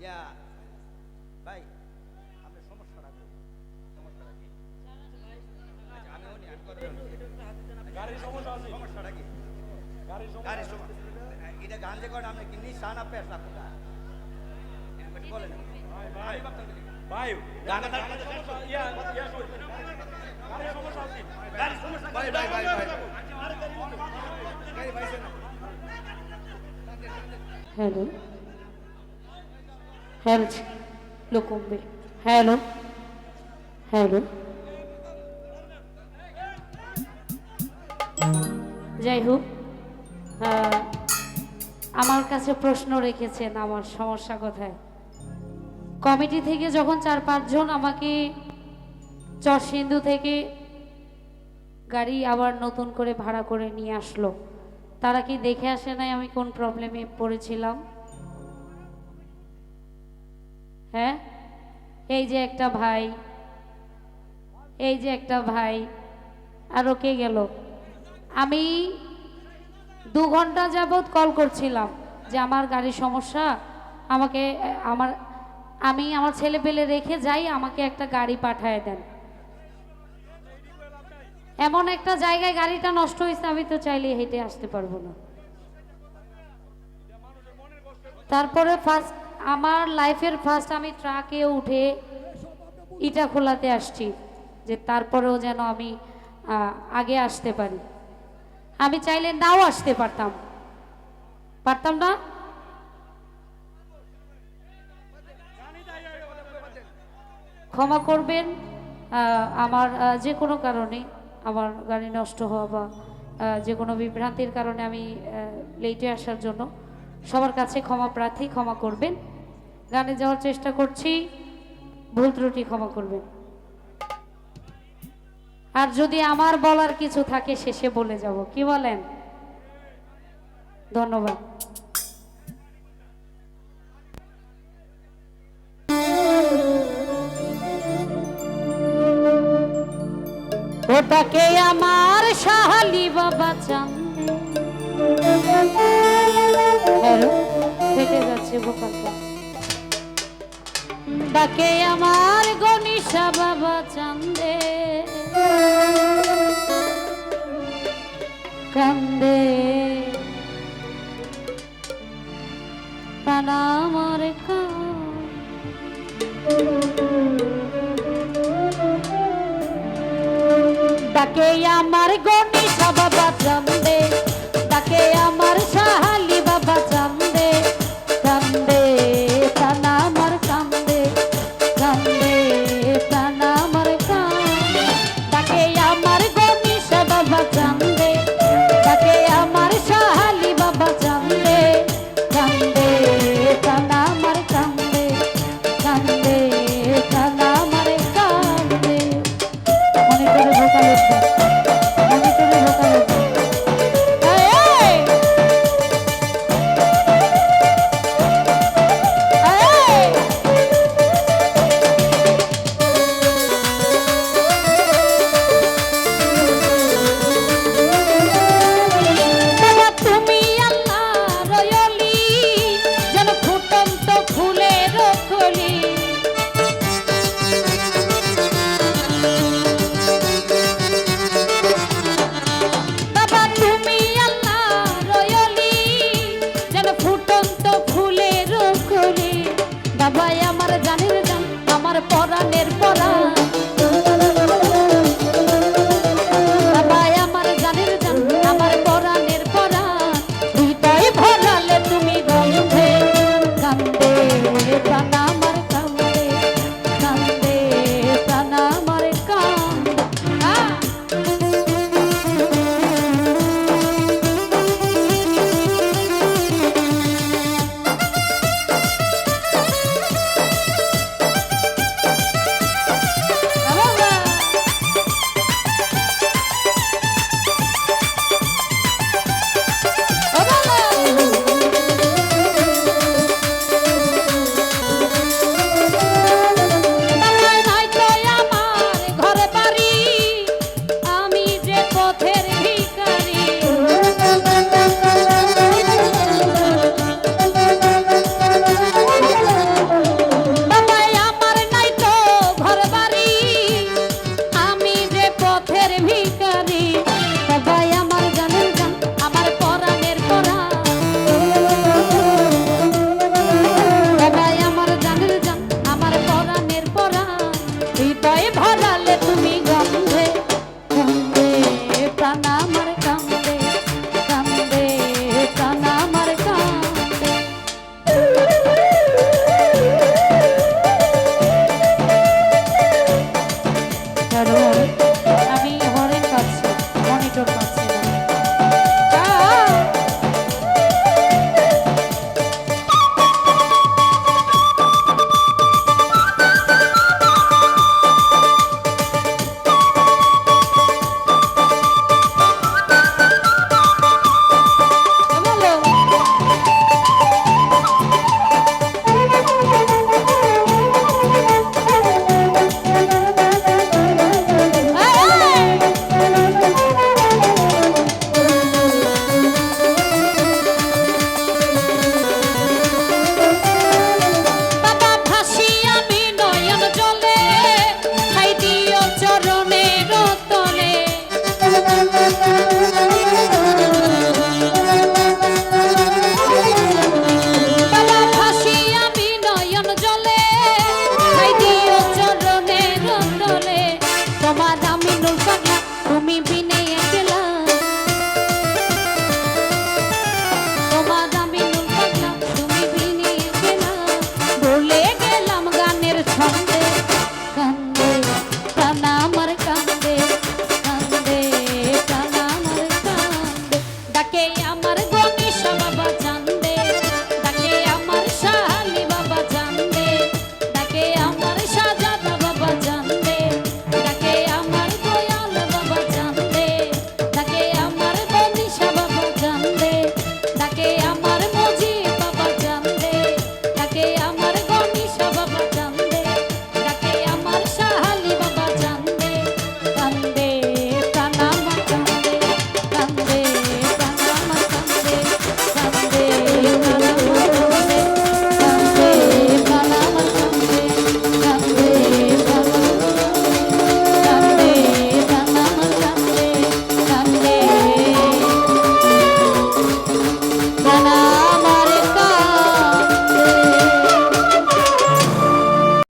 ইয়া? আচ্ছা, কি? গাড়ির সমস্যা গাড়ির সমস্যা। এটা গান যে করেন আপনি কি নিশান আপনি আসলা কোথায়? একটু বলেন। ভাই গান- ইয়া ইয়া সমস্যা আছে ভাই, ভাই, ভাই, ভাই। হ্যালো। হ্যালো। লো কমবে হ্যালো। হ্যালো। যাই হোক আমার কাছে প্রশ্ন রেখেছেন আমার সমস্যা কোথায়? কমিটি থেকে যখন চার পাঁচজন আমাকে চরসিন্ধু থেকে গাড়ি আবার নতুন করে ভাড়া করে নিয়ে আসলো তারা কি দেখে আসে নাই আমি কোন প্রবলেমে পড়েছিলাম? হ্যাঁ? এই যে একটা ভাই, এই যে একটা ভাই আরও কে গেল? আমি দু ঘণ্টা যাবৎ কল করছিলাম যে আমার গাড়ির সমস্যা, আমাকে, আমার, আমি আমার ছেলে পেলে রেখে যাই, আমাকে একটা গাড়ি পাঠায় দেন। এমন একটা জায়গায় গাড়িটা নষ্ট হয়েছে, আমি তো চাইলে হেঁটে আসতে পারব না। তারপরে ফার্স্ট আমার লাইফের ফার্স্ট আমি ট্রাকে উঠে ইটা খোলাতে আসছি, যে তারপরেও যেন আমি আগে আসতে পারি। আমি চাইলে নাও আসতে পারতাম। পারতাম না? ক্ষমা করবেন আমার যে কোনো কারণে। আমার গাড়ি নষ্ট হওয়া বা যে কোনো বিভ্রান্তির কারণে আমি লেটে আসার জন্য সবার কাছে ক্ষমা প্রার্থী ক্ষমা করবেন। গানে যাওয়ার চেষ্টা করছি, ভুল ত্রুটি ক্ষমা করবেন। আর যদি আমার বলার কিছু থাকে, শেষে বলে যাব। কি বলেন? ধন্যবাদ। ওটাকে আমার সাহালি বাবা চান্দে হ্যালো ফেটে যাচ্ছে ভোকালটা ডাকে আমার গণিসা বাবা চান্দে কান্দে প্রাণ আমার ডাকে আমার গণি সব চান্দে